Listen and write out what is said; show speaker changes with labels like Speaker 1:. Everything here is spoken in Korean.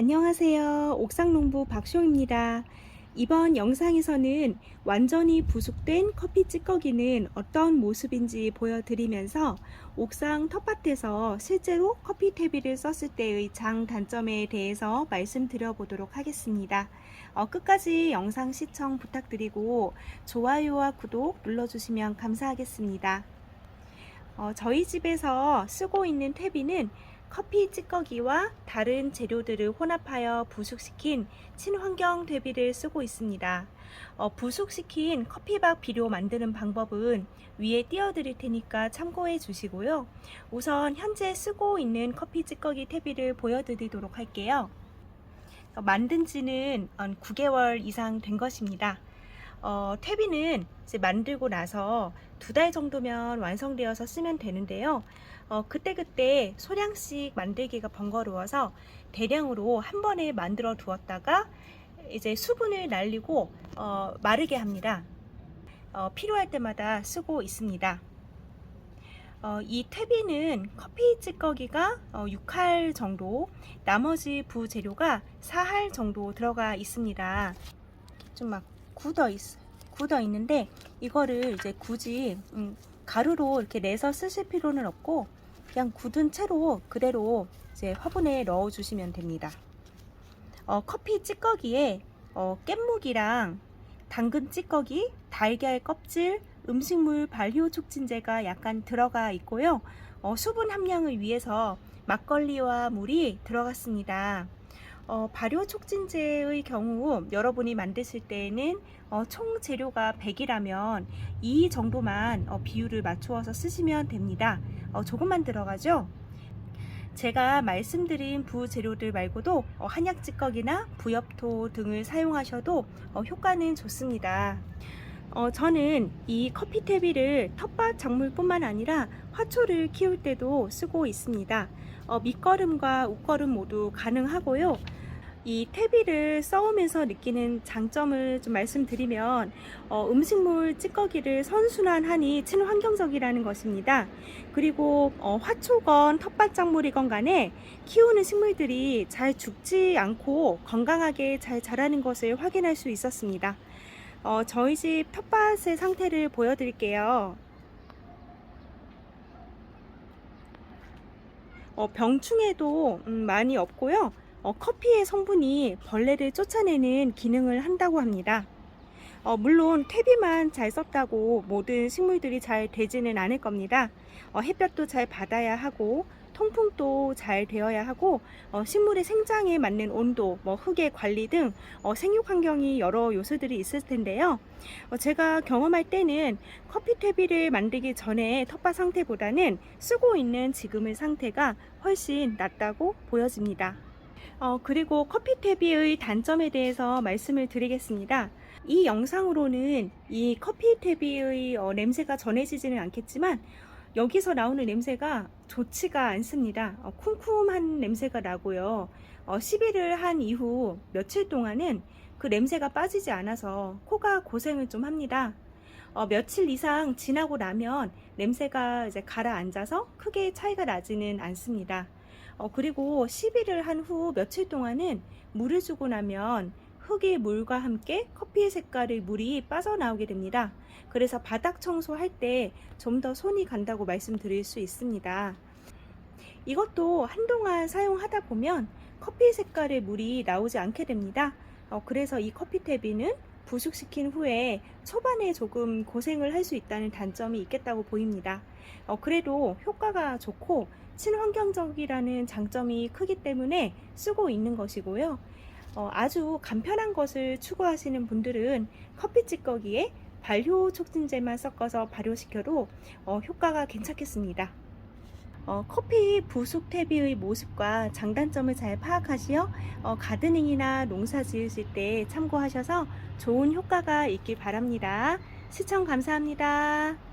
Speaker 1: 안녕하세요. 옥상농부 박쇼입니다. 이번 영상에서는 완전히 부숙된 커피 찌꺼기는 어떤 모습인지 보여드리면서 옥상 텃밭에서 실제로 커피 퇴비를 썼을 때의 장 단점에 대해서 말씀드려 보도록 하겠습니다. 어, 끝까지 영상 시청 부탁드리고 좋아요와 구독 눌러주시면 감사하겠습니다. 어, 저희 집에서 쓰고 있는 퇴비는 커피 찌꺼기와 다른 재료들을 혼합하여 부숙시킨 친환경 퇴비를 쓰고 있습니다. 어, 부숙시킨 커피박 비료 만드는 방법은 위에 띄워드릴 테니까 참고해 주시고요. 우선 현재 쓰고 있는 커피 찌꺼기 퇴비를 보여드리도록 할게요. 어, 만든 지는 9개월 이상 된 것입니다. 어, 퇴비는 이제 만들고 나서 두 달 정도면 완성되어서 쓰면 되는데요. 어, 그때그때 소량씩 만들기가 번거로워서 대량으로 한 번에 만들어 두었다가 이제 수분을 날리고 어, 마르게 합니다. 어, 필요할 때마다 쓰고 있습니다. 어, 이 퇴비는 커피 찌꺼기가 어, 6할 정도, 나머지 부재료가 4할 정도 들어가 있습니다. 좀막 굳어 있, 굳어 있는데 이거를 이제 굳이 음, 가루로 이렇게 내서 쓰실 필요는 없고 그냥 굳은 채로 그대로 이제 화분에 넣어 주시면 됩니다. 어, 커피 찌꺼기에 어, 깻묵이랑 당근 찌꺼기, 달걀 껍질, 음식물 발효 촉진제가 약간 들어가 있고요. 어, 수분 함량을 위해서 막걸리와 물이 들어갔습니다. 어, 발효 촉진제의 경우 여러분이 만드실 때에는 어, 총 재료가 100이라면 2 정도만 어, 비율을 맞추어서 쓰시면 됩니다. 어, 조금만 들어가죠? 제가 말씀드린 부재료들 말고도 어, 한약 찌꺼기나 부엽토 등을 사용하셔도 어, 효과는 좋습니다. 어, 저는 이 커피 퇴비를 텃밭 작물뿐만 아니라 화초를 키울 때도 쓰고 있습니다. 어, 밑거름과 웃거름 모두 가능하고요. 이 퇴비를 써오면서 느끼는 장점을 좀 말씀드리면 어, 음식물 찌꺼기를 선순환하니 친환경적이라는 것입니다. 그리고 어, 화초건 텃밭 작물이건 간에 키우는 식물들이 잘 죽지 않고 건강하게 잘 자라는 것을 확인할 수 있었습니다. 어, 저희 집 텃밭의 상태를 보여드릴게요. 어, 병충해도 음, 많이 없고요. 어, 커피의 성분이 벌레를 쫓아내는 기능을 한다고 합니다. 어, 물론 퇴비만 잘 썼다고 모든 식물들이 잘 되지는 않을 겁니다. 어, 햇볕도 잘 받아야 하고 통풍도 잘 되어야 하고 어, 식물의 생장에 맞는 온도, 뭐 흙의 관리 등 어, 생육 환경이 여러 요소들이 있을 텐데요. 어, 제가 경험할 때는 커피 퇴비를 만들기 전에 텃밭 상태보다는 쓰고 있는 지금의 상태가 훨씬 낫다고 보여집니다. 어, 그리고 커피 퇴비의 단점에 대해서 말씀을 드리겠습니다. 이 영상으로는 이 커피 퇴비의 어, 냄새가 전해지지는 않겠지만 여기서 나오는 냄새가 좋지가 않습니다. 어, 쿰쿰한 냄새가 나고요. 어, 시비를 한 이후 며칠 동안은 그 냄새가 빠지지 않아서 코가 고생을 좀 합니다. 어, 며칠 이상 지나고 나면 냄새가 이제 가라앉아서 크게 차이가 나지는 않습니다. 어, 그리고 시비를 한후 며칠 동안은 물을 주고 나면 흙의 물과 함께 커피의 색깔의 물이 빠져나오게 됩니다. 그래서 바닥 청소할 때 좀 더 손이 간다고 말씀드릴 수 있습니다. 이것도 한동안 사용하다 보면 커피 색깔의 물이 나오지 않게 됩니다. 어, 그래서 이 커피 탭비는 부숙시킨 후에 초반에 조금 고생을 할 수 있다는 단점이 있겠다고 보입니다. 어, 그래도 효과가 좋고 친환경적이라는 장점이 크기 때문에 쓰고 있는 것이고요. 어, 아주 간편한 것을 추구하시는 분들은 커피 찌꺼기에 발효 촉진제만 섞어서 발효시켜도 어, 효과가 괜찮겠습니다. 어, 커피 부숙 퇴비의 모습과 장단점을 잘 파악하시어 어, 가드닝이나 농사 지으실 때 참고하셔서 좋은 효과가 있길 바랍니다. 시청 감사합니다.